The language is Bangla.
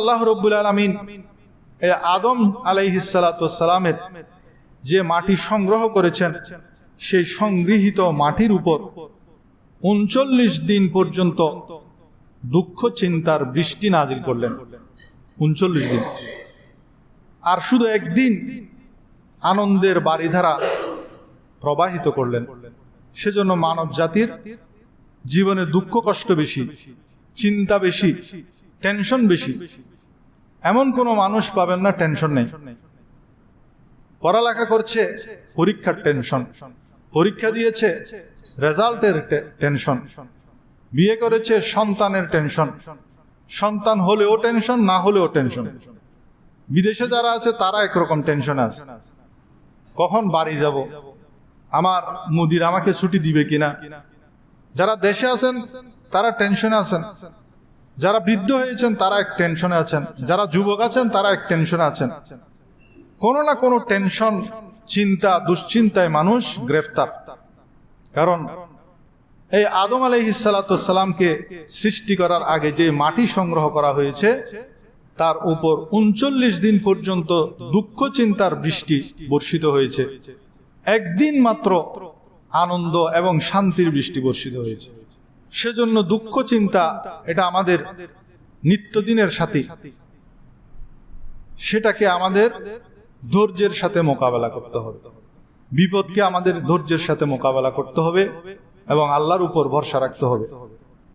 আল্লাহ রব্বুল আলমিন আদম আলাইহিসালামের যে মাটি সংগ্রহ করেছেন, সেই সংগৃহীত মাটির উপর উনচল্লিশ দিন পর্যন্ত দুঃখ চিন্তার বৃষ্টি নাজিল করলেন। উনচল্লিশ দিন। আর শুধু একদিন আনন্দের বাড়িধারা প্রবাহিত করলেন। সেজন্য মানব জাতির জীবনে দুঃখ কষ্ট বেশি, চিন্তা বেশি টেনশন বেশি এমন কোনো মানুষ পাবেন না, টেনশন নেই। পড়ালেখা করছে, পরীক্ষার টেনশন। পরীক্ষা দিয়েছে, রেজাল্টের টেনশন। বিয়ে করেছে, সন্তানের টেনশন। সন্তান হলেও টেনশন, না হলেও টেনশন। বিদেশে যারা আছে, তারা একরকম টেনশনে আছে। কখন বাড়ি যাব? আমার মুদির আমাকে ছুটি দিবে কিনা? যারা দেশে আছেন, তারা টেনশনে আছেন। যারা বৃদ্ধ হয়েছেন, তারা এক টেনশনে আছেন। যারা যুবক আছেন, তারা এক টেনশনে আছেন। কোনো না কোনো টেনশন চিন্তা, দুশ্চিন্তায় মানুষ গ্রেফতার। কারণ এই আদম আলহিসাল্লামকে সৃষ্টি করার আগে যে মাটি সংগ্রহ করা হয়েছে, তার উপর উনচল্লিশ দিন পর্যন্ত দুঃখ চিন্তার বৃষ্টি বর্ষিত হয়েছে। একদিন মাত্র আনন্দ এবং শান্তির বৃষ্টি বর্ষিত হয়েছে। সেজন্য দুঃখ, চিন্তা, এটা আমাদের নিত্যদিনের সাথী। সেটাকে আমাদের ধৈর্যের সাথে মোকাবেলা করতে হবে। বিপদকে আমাদের ধৈর্যের সাথে মোকাবেলা করতে হবে এবং আল্লাহর উপর ভরসা রাখতে হবে।